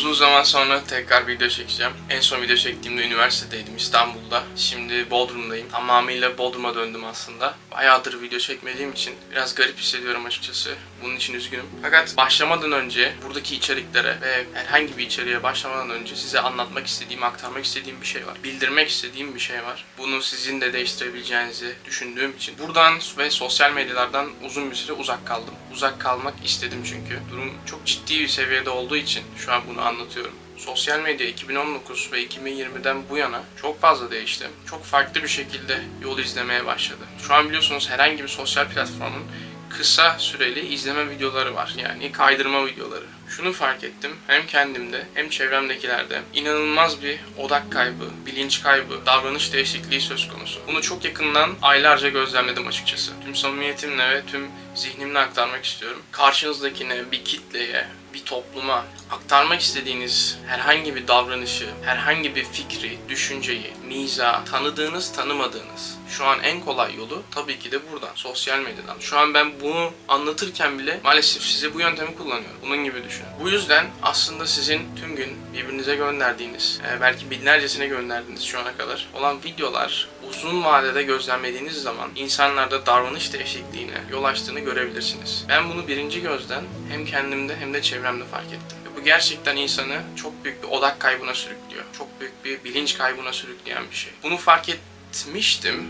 Uzun zaman sonra tekrar video çekeceğim. En son video çektiğimde üniversitedeydim İstanbul'da. Şimdi Bodrum'dayım. Tamamıyla Bodrum'a döndüm aslında. Bayağıdır video çekmediğim için biraz garip hissediyorum açıkçası. Bunun için üzgünüm. Fakat başlamadan önce buradaki içeriklere ve herhangi bir içeriğe başlamadan önce size anlatmak istediğim, aktarmak istediğim bir şey var. Bildirmek istediğim bir şey var. Bunu sizin de değiştirebileceğinizi düşündüğüm için. Buradan ve sosyal medyalardan uzun bir süre uzak kaldım. Uzak kalmak istedim çünkü. Durum çok ciddi bir seviyede olduğu için şu an bunu anlatıyorum. Sosyal medya 2019 ve 2020'den bu yana çok fazla değişti. Çok farklı bir şekilde yol izlemeye başladı. Şu an biliyorsunuz herhangi bir sosyal platformun kısa süreli izleme videoları var. Yani kaydırma videoları. Şunu fark ettim hem kendimde hem çevremdekilerde inanılmaz bir odak kaybı, bilinç kaybı, davranış değişikliği söz konusu. Bunu çok yakından aylarca gözlemledim açıkçası. Tüm samimiyetimle ve tüm zihnimle aktarmak istiyorum. Karşınızdakine, bir kitleye, bir topluma aktarmak istediğiniz herhangi bir davranışı, herhangi bir fikri, düşünceyi, miza, tanıdığınız, tanımadığınız şu an en kolay yolu tabii ki de buradan, sosyal medyadan. Şu an ben bunu anlatırken bile maalesef size bu yöntemi kullanıyorum. Bunun gibi düşünün. Bu yüzden aslında sizin tüm gün birbirinize gönderdiğiniz, e, belki binlercesine gönderdiğiniz şu ana kadar olan videolar uzun vadede gözlemlediğiniz zaman insanlarda davranış değişikliğine yol açtığını görebilirsiniz. Ben bunu birinci gözden hem kendimde hem de çevremde fark ettim. Bu gerçekten insanı çok büyük bir odak kaybına sürüklüyor. Çok büyük bir bilinç kaybına sürükleyen bir şey. Bunu fark etmiştim.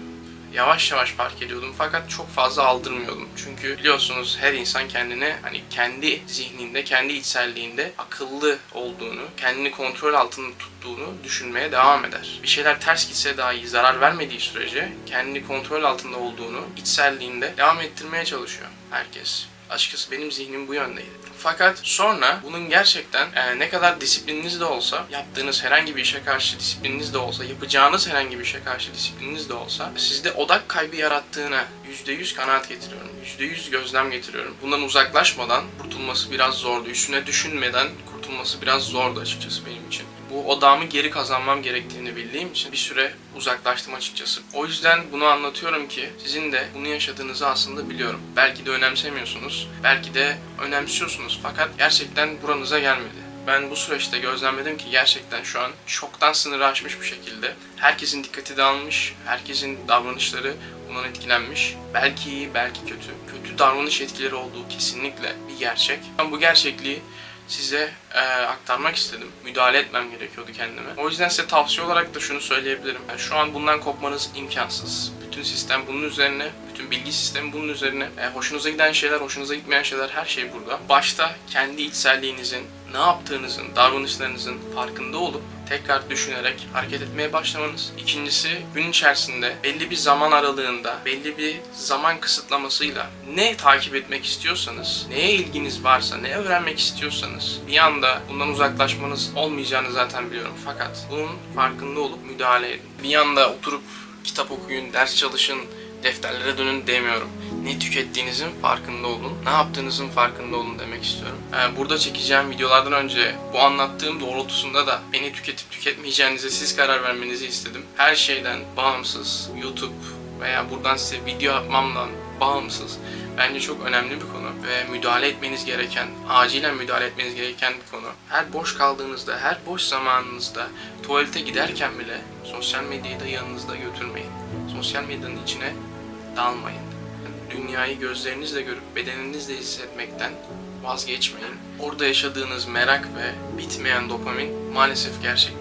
Yavaş yavaş fark ediyordum fakat çok fazla aldırmıyordum. Çünkü biliyorsunuz her insan kendine hani kendi zihninde, kendi içselliğinde akıllı olduğunu, kendini kontrol altında tuttuğunu düşünmeye devam eder. Bir şeyler ters gitse dahi zarar vermediği sürece kendini kontrol altında olduğunu içselliğinde devam ettirmeye çalışıyor herkes. Açıkçası benim zihnim bu yöndeydi. Fakat sonra bunun gerçekten e, ne kadar disiplininiz de olsa, yaptığınız herhangi bir işe karşı disiplininiz de olsa, yapacağınız herhangi bir işe karşı disiplininiz de olsa, sizde odak kaybı yarattığına %100 kanaat getiriyorum. %100 gözlem getiriyorum. Bundan uzaklaşmadan kurtulması biraz zordu. Üstüne düşünmeden kurtulması biraz zordu açıkçası benim için. Bu odağımı geri kazanmam gerektiğini bildiğim için bir süre uzaklaştım açıkçası. O yüzden bunu anlatıyorum ki sizin de bunu yaşadığınızı aslında biliyorum. Belki de önemsemiyorsunuz, belki de önemsiyorsunuz fakat gerçekten buranıza gelmedi. Ben bu süreçte gözlemledim ki gerçekten şu an çoktan sınırı aşmış bir şekilde herkesin dikkati dağılmış, herkesin davranışları bundan etkilenmiş. Belki iyi, belki kötü. Kötü davranış etkileri olduğu kesinlikle bir gerçek. Ben bu gerçekliği size e, aktarmak istedim. Müdahale etmem gerekiyordu kendime. O yüzden size tavsiye olarak da şunu söyleyebilirim. Yani şu an bundan kopmanız imkansız. Bütün sistem bunun üzerine, bütün bilgi sistemi bunun üzerine. E, hoşunuza giden şeyler, hoşunuza gitmeyen şeyler her şey burada. Başta kendi içselliğinizin, ne yaptığınızın, davranışlarınızın farkında olup tekrar düşünerek hareket etmeye başlamanız. İkincisi gün içerisinde belli bir zaman aralığında, belli bir zaman kısıtlamasıyla ne takip etmek istiyorsanız, neye ilginiz varsa, ne öğrenmek istiyorsanız bir anda bundan uzaklaşmanız olmayacağını zaten biliyorum. Fakat bunun farkında olup müdahale edin. Bir anda oturup kitap okuyun, ders çalışın, defterlere dönün demiyorum. Ne tükettiğinizin farkında olun, ne yaptığınızın farkında olun demek istiyorum. Ee, burada çekeceğim videolardan önce bu anlattığım doğrultusunda da beni tüketip tüketmeyeceğinize siz karar vermenizi istedim. Her şeyden bağımsız, YouTube veya buradan size video yapmamdan bağımsız bence çok önemli bir konu ve müdahale etmeniz gereken, acilen müdahale etmeniz gereken bir konu. Her boş kaldığınızda, her boş zamanınızda tuvalete giderken bile sosyal medyayı da yanınızda götürmeyin. Sosyal medyanın içine dalmayın. Dünyayı gözlerinizle görüp bedeninizle hissetmekten vazgeçmeyin. Orada yaşadığınız merak ve bitmeyen dopamin maalesef gerçek.